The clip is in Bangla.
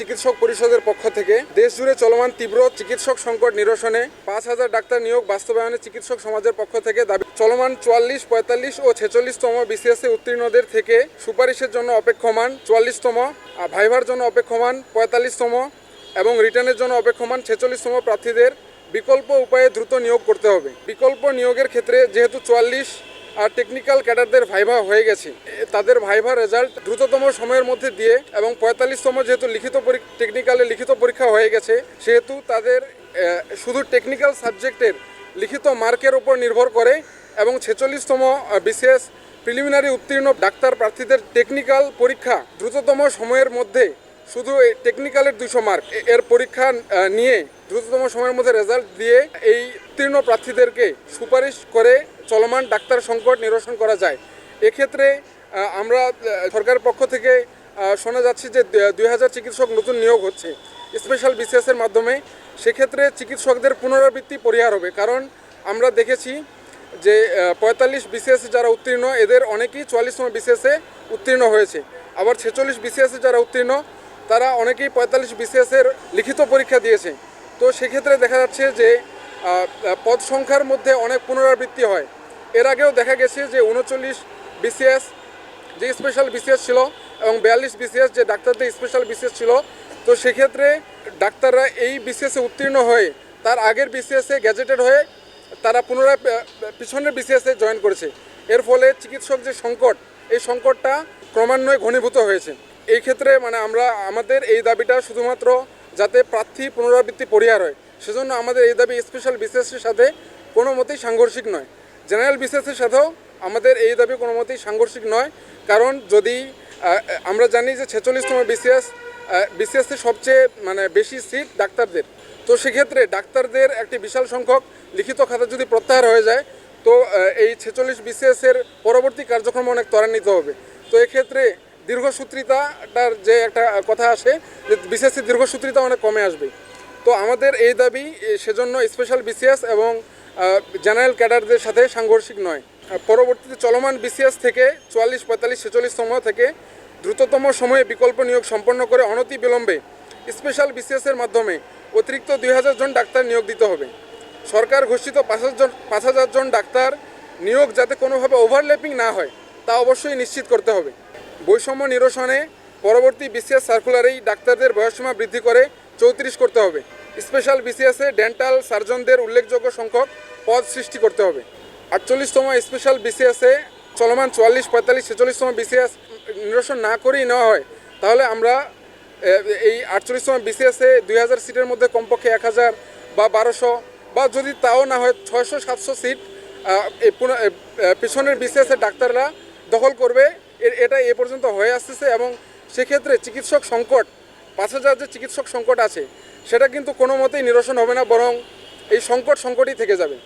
চিকিৎসক পরিষদের পক্ষ থেকে দেশ জুড়ে চলমান তীব্র চিকিৎসক সংকট নিরসনে পাঁচ হাজার ডাক্তার নিয়োগ বাস্তবায়নে চিকিৎসক সমাজের পক্ষ থেকে দাবি। চলমান চুয়াল্লিশ, পঁয়তাল্লিশ ও ছেচল্লিশতম বিসিএসএ উত্তীর্ণদের থেকে সুপারিশের জন্য অপেক্ষমান চুয়াল্লিশতম ভাইভার জন্য অপেক্ষমান পঁয়তাল্লিশতম এবং রিটার্নের জন্য অপেক্ষমান ছেচল্লিশতম প্রার্থীদের বিকল্প উপায়ে দ্রুত নিয়োগ করতে হবে। বিকল্প নিয়োগের ক্ষেত্রে যেহেতু চুয়াল্লিশ আর টেকনিক্যাল ক্যাডারদের ভাইভা হয়ে গেছে। তাদের ভাইভা রেজাল্ট দ্রুততম সময়ের মধ্যে দিয়ে এবং পঁয়তাল্লিশতম যেহেতু লিখিত টেকনিক্যালে লিখিত পরীক্ষা হয়ে গেছে, সেহেতু তাদের শুধু টেকনিক্যাল সাবজেক্টের লিখিত মার্কের উপর নির্ভর করে এবং ছেচল্লিশতম বিসিএস প্রিলিমিনারি উত্তীর্ণ ডাক্তার প্রার্থীদের টেকনিক্যাল পরীক্ষা দ্রুততম সময়ের মধ্যে শুধু টেকনিক্যালের দুশো মার্ক এর পরীক্ষা নিয়ে দ্রুততম সময়ের মধ্যে রেজাল্ট দিয়ে এই উত্তীর্ণ প্রার্থীদেরকে সুপারিশ করে চলমান ডাক্তার সংকট নিরসন করা যায়। এক্ষেত্রে আমরা সরকারের পক্ষ থেকে শোনা যাচ্ছে যে দুই হাজার চিকিৎসক নতুন নিয়োগ হচ্ছে স্পেশাল বিসিএসের মাধ্যমে। সেক্ষেত্রে চিকিৎসকদের পুনরাবৃত্তি পরিহার হবে। কারণ আমরা দেখেছি যে পঁয়তাল্লিশ বিসিএসে যারা উত্তীর্ণ, এদের অনেকেই চুয়াল্লিশতম বিসিএসে উত্তীর্ণ হয়েছে। আবার ছেচল্লিশ বিসিএসে যারা উত্তীর্ণ তারা অনেকেই পঁয়তাল্লিশ বিসিএসের লিখিত পরীক্ষা দিয়েছে। তো সেক্ষেত্রে দেখা যাচ্ছে যে পদ সংখ্যার মধ্যে অনেক পুনরাবৃত্তি হয়। এর আগেও দেখা গেছে যে উনচল্লিশ বিসিএস যে স্পেশাল বিসিএস ছিল এবং বিয়াল্লিশ বিসিএস যে ডাক্তারদের স্পেশাল বিসিএস ছিল, তো সেক্ষেত্রে ডাক্তাররা এই বিসিএসে উত্তীর্ণ হয়ে, তার আগের বিসিএসে গ্যাজেটেড হয়ে তারা পুনরায় পিছনের বিসিএসে জয়েন করেছে। এর ফলে চিকিৎসক যে সংকট, এই সংকটটা ক্রমান্বয়ে ঘনীভূত হয়েছে। এই ক্ষেত্রে মানে আমরা, আমাদের এই দাবিটা শুধুমাত্র যাতে প্রার্থী পুনরাবৃত্তি পরিহার হয়, সেজন্য আমাদের এই দাবি স্পেশাল বিসিএসের সাথে কোনো মতেই সাংঘর্ষিক নয়। জেনারেল বিসিএসের সাথেও আমাদের এই দাবি কোনো মতেই সাংঘর্ষিক নয়, কারণ যদি আমরা জানি যে ছেচল্লিশতম বিসিএস বিসিএসে সবচেয়ে মানে বেশি সিট ডাক্তারদের। তো সেক্ষেত্রে ডাক্তারদের একটি বিশাল সংখ্যক লিখিত খাতা যদি প্রত্যাহার হয়ে যায়, তো এই ছেচল্লিশ বিসিএসের পরবর্তী কার্যক্রম অনেক ত্বরান্বিত হবে। তো এক্ষেত্রে দীর্ঘসূত্রিতাটার যে একটা কথা আসে, যে বিসিএসসির দীর্ঘসূত্রিতা অনেক কমে আসবে। তো আমাদের এই দাবি সেজন্য স্পেশাল বিসিএস এবং জেনারেল ক্যাডারদের সাথে সাংঘর্ষিক নয়। পরবর্তীতে চলমান বিসিএস থেকে চুয়াল্লিশ, পঁয়তাল্লিশ ছেচল্লিশতম থেকে দ্রুততম সময়ে বিকল্প নিয়োগ সম্পন্ন করে অনতি বিলম্বে স্পেশাল বিসিএসের মাধ্যমে অতিরিক্ত দুই হাজার জন ডাক্তার নিয়োগ দিতে হবে। সরকার ঘোষিত পাঁচ হাজার জন, পাঁচ হাজার জন ডাক্তার নিয়োগ যাতে কোনোভাবে ওভারল্যাপিং না হয়, তা অবশ্যই নিশ্চিত করতে হবে। বৈষম্য নিরসনে পরবর্তী বিসিএস সার্কুলারেই ডাক্তারদের বয়সসীমা বৃদ্ধি করে চৌত্রিশ করতে হবে। স্পেশাল বিসিএসে ডেন্টাল সার্জনদের উল্লেখযোগ্য সংখ্যক পদ সৃষ্টি করতে হবে। আটচল্লিশতম স্পেশাল বিসিএসে চলমান চুয়াল্লিশ, পঁয়তাল্লিশ, ছেচল্লিশতম বিসিএস নিরসন না করেই নেওয়া হয়, তাহলে আমরা এই আটচল্লিশতম বিসিএসে দুই হাজার সিটের মধ্যে কমপক্ষে এক হাজার বা বারোশো বা যদি তাও না হয় ছয়শো, সাতশো সিট পিছনের বিসিএসের ডাক্তাররা দখল করবে। এটা এ পর্যন্ত হয়ে আসতেছে এবং সেক্ষেত্রে চিকিৎসক সংকট, পাঁচ হাজার যে চিকিৎসক সংকট আছে, সেটা কিন্তু কোনো মতেই নিরসন হবে না, বরং এই সংকট সংকটই থেকে যাবে।